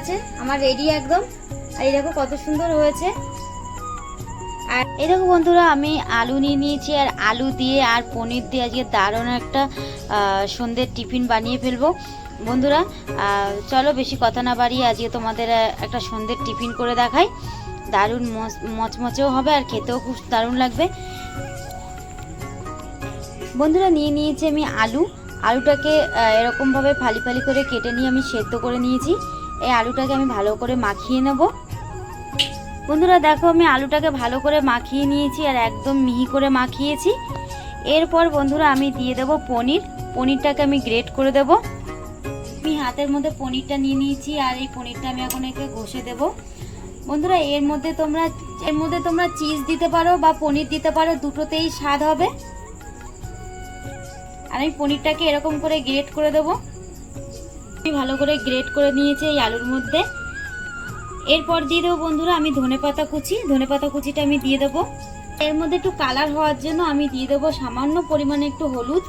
গেছে আমার রেডি একদম। আর এই দেখো কত সুন্দর হয়েছে। আর এই দেখো বন্ধুরা, আমি আলু নিয়ে নিয়েছি, আর আলু দিয়ে আর পনির দিয়ে আজকে দারুণ একটা সন্ধ্যের টিফিন বানিয়ে ফেলব। বন্ধুরা চলো বেশি কথা না বাড়িয়ে আজকে তোমাদের একটা সন্ধ্যের টিফিন করে দেখাই। দারুণ মচ- মচমচেও হবে আর খেতেও খুব দারুণ লাগবে। বন্ধুরা, নিয়ে নিয়েছি আমি আলু। আলুটাকে এরকমভাবে ফালি ফালি করে কেটে নিয়ে আমি সেদ্ধ করে নিয়েছি। এই আলুটাকে আমি ভালো করে মাখিয়ে নেব। বন্ধুরা, দেখো আমি আলুটাকে ভালো করে মাখিয়ে নিয়েছি আর একদম মিহি করে মাখিয়েছি। এরপর বন্ধুরা, আমি দিয়ে দেব পনির। পনিরটাকে আমি গ্রেট করে দেব। আমি হাতের মধ্যে পনিরটা নিয়ে নিয়েছি আর এই পনিরটা আমি এখন একে ঘষে দেব। বন্ধুরা, এর মধ্যে তোমরা, এর মধ্যে তোমরা চিজ দিতে পারো বা পনির দিতে পারো, দুটোতেই স্বাদ হবে। আর আমি পনিরটাকে এরকম করে গ্রেট করে দেবো। ভালো করে গ্রেট করে নিয়েছি এই আলুর মধ্যে। এরপর দিয়ে দেবো বন্ধুরা, আমি ধনেপাতা কুচি। ধনেপাতা কুচিটা আমি দিয়ে দেবো। এর মধ্যে একটু কালার হওয়ার জন্য আমি দিয়ে দেবো সামান্য পরিমাণে একটু হলুদ।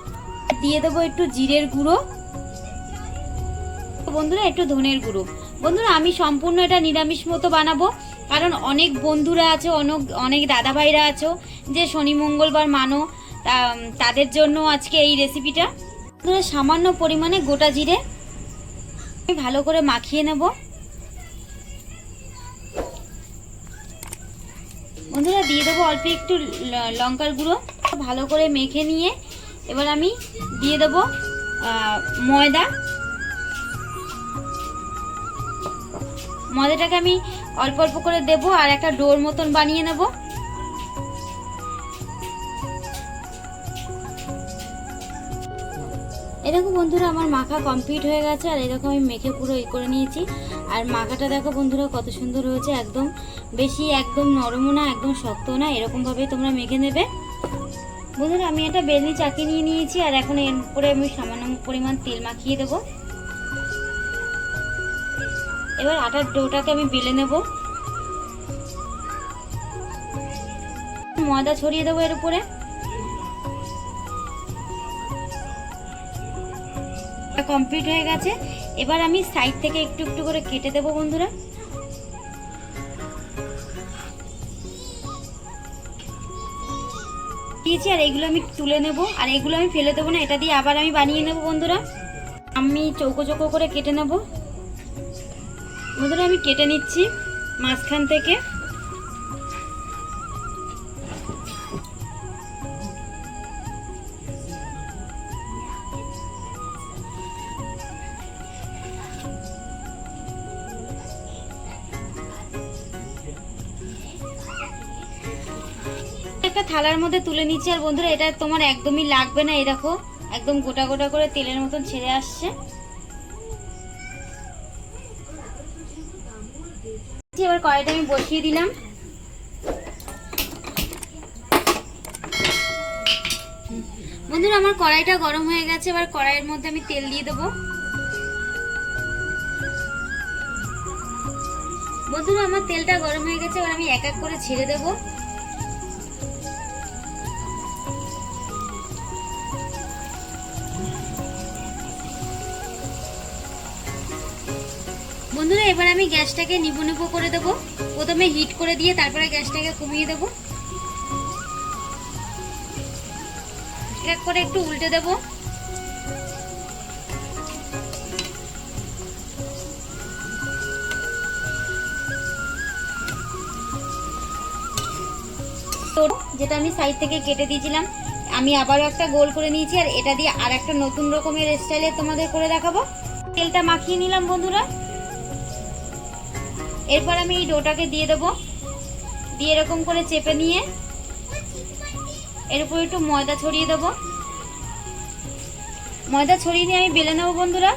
দিয়ে দেবো একটু জিরের গুঁড়ো। বন্ধুরা, একটু ধনের গুঁড়ো। বন্ধুরা, আমি সম্পূর্ণ এটা নিরামিষ মতো বানাবো। কারণ অনেক বন্ধুরা আছে, অনেক অনেক দাদা ভাইরা আছো, যে শনি, মঙ্গলবার মানো তাদের জন্য আজকে এই রেসিপিটা সামান্য পরিমাণে গোটা জিরে। ভালো করে মাখিয়ে নেব। বন্ধুরা, দিয়ে দেবো অল্প একটু লঙ্কার গুঁড়ো। ভালো করে মেখে নিয়ে এবার আমি দিয়ে দেবো ময়দা। ময়দাটাকে আমি অল্প অল্প করে দেবো আর একটা ডোর মতন বানিয়ে নেব। এরকম বন্ধুরা, আমার মাখা কমপ্লিট হয়ে গেছে, আর এরকম আমি মেখে পুরো ই করে নিয়েছি। আর মাখাটা দেখো বন্ধুরা, কত সুন্দর হয়েছে, একদম বেশি একদম নরমও না, একদম শক্ত না এরকমভাবে তোমরা মেখে নেবে। বন্ধুরা, আমি একটা বেলনি চাকি নিয়ে নিয়েছি, আর এখন এর উপরে আমি সামান্য পরিমাণ তেল মাখিয়ে দেবো। এবার আটার ডোটাকে আমি বেলে নেব। ময়দা ছড়িয়ে দেবো এর উপরে। কমপ্লিট হয়ে গেছে। এবার আমি সাইড থেকে একটু একটু করে কেটে দেবো বন্ধুরা। দিয়েছি, আর এগুলো আমি তুলে নেব। আর এগুলো আমি ফেলে দেবো না, এটা দিয়ে আবার আমি বানিয়ে নেব বন্ধুরা। আমি চৌকো চৌকো করে কেটে নেব। বন্ধুরা, আমি কেটে নিচ্ছি মাঝখান থেকে। একটা থালার মধ্যে তুলে নিচ্ছি আর বন্ধুরা, এটা তোমার একদমই লাগবে না, এই দেখো, একদম গোটা গোটা করে তেলের মতন ছেড়ে আসছে। এবার কড়াইটা আমি বসিয়ে দিলাম। বন্ধুরা, আমার কড়াইটা গরম হয়ে গেছে, এবার কড়াইয়ের মধ্যে আমি তেল দিয়ে দেবো। বন্ধুরা, আমার তেলটা গরম হয়ে গেছে, এবার আমি এক এক করে ছেড়ে দেবো। বন্ধুরা, এবার আমি গ্যাসটাকে নিবু নিবু করে দেবো। প্রথমে হিট করে দিয়ে তারপরে গ্যাসটাকে কমিয়ে দেবো। করে একটু উল্টে দেবো। যেটা আমি সাইড থেকে কেটে দিয়েছিলাম, আমি আবারও একটা গোল করে নিয়েছি, আর এটা দিয়ে আর একটা নতুন রকমের স্টাইলে তোমাদের করে দেখাবো। তেলটা মাখিয়ে নিলাম বন্ধুরা। এরপর আমি এই ডোটাকে দিয়ে দেবো। দিয়ে এরকম করে চেপে নিয়ে এর উপর একটু ময়দা ছড়িয়ে দেবো। ময়দা ছড়িয়ে নিয়ে আমি বেলে নেব বন্ধুরা।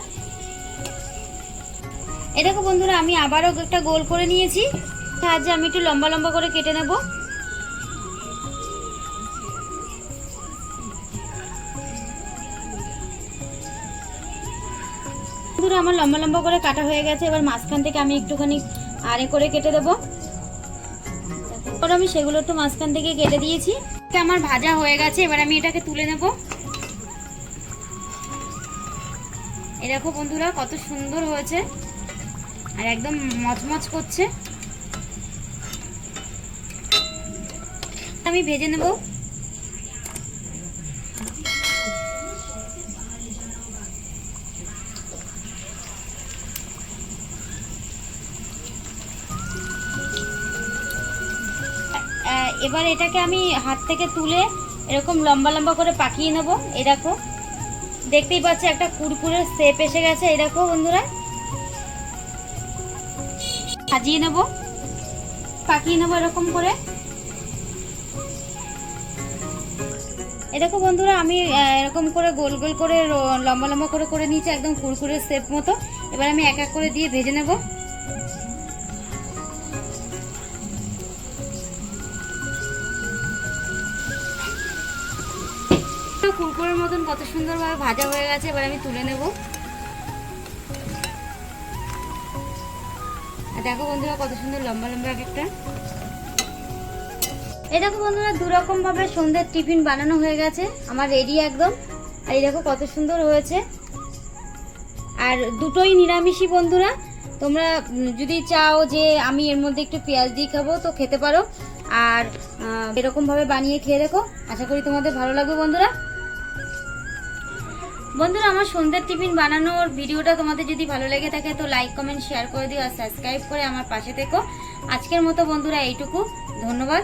এ দেখো বন্ধুরা, আমি আবারও একটা গোল করে নিয়েছি। সাহায্যে আমি একটু লম্বা লম্বা করে কেটে নেব। বন্ধুরা, আমার লম্বা লম্বা করে কাটা হয়ে গেছে। এবার মাঝখান থেকে আমি একটুখানি আরে করে কেটে দেবো। আমি সেগুলো একটু মাঝখান থেকে কেটে দিয়েছি। আমার ভাজা হয়ে গেছে, এবার আমি এটাকে তুলে নেব। এই দেখো বন্ধুরা, কত সুন্দর হয়েছে। আর একদম মচমচ করছে। আমি ভেজে নেব। এবার এটাকে আমি হাত থেকে তুলে এরকম লম্বা লম্বা করে পাকিয়ে নেব। এই দেখো। দেখতেই পাচ্ছি একটা কুরকুরে সেপ এসে গেছে। এই দেখো বন্ধুরা। সাজিয়ে নেব। পাকিয়ে নেব এরকম করে। এ দেখো বন্ধুরা, আমি এরকম করে গোল গোল করে লম্বা লম্বা করে করে নিয়েছি একদম কুরকুরে সেপ মতো। এবার আমি এক এক করে দিয়ে ভেজে নেব। কুরকুরের মতন কত সুন্দরভাবে ভাজা হয়ে গেছে, এবার আমি তুলে নেব। দেখো বন্ধুরা কত সুন্দর লম্বা লম্বা এক একটা। এই দেখো বন্ধুরা দু রকম ভাবে সন্ধ্যের টিফিন বানানো হয়ে গেছে, আমার রেডি একদম। আর এই দেখো কত সুন্দর হয়েছে। আর দুটোই নিরামিষই বন্ধুরা, তোমরা যদি চাও যে আমি এর মধ্যে একটু পেঁয়াজ দিয়ে খাব, তো খেতে পারো। আর এরকমভাবে বানিয়ে খেয়ে দেখো। আশা করি তোমাদের ভালো লাগবে বন্ধুরা। বন্ধুরা, আমার সন্ধ্যের টিফিন বানানোর ভিডিওটা তোমাদের যদি ভালো লেগে থাকে তো লাইক কমেন্ট শেয়ার করে দিও আর সাবস্ক্রাইব করে আমার পাশে থেকো। আজকের মতো বন্ধুরা এইটুকু। ধন্যবাদ।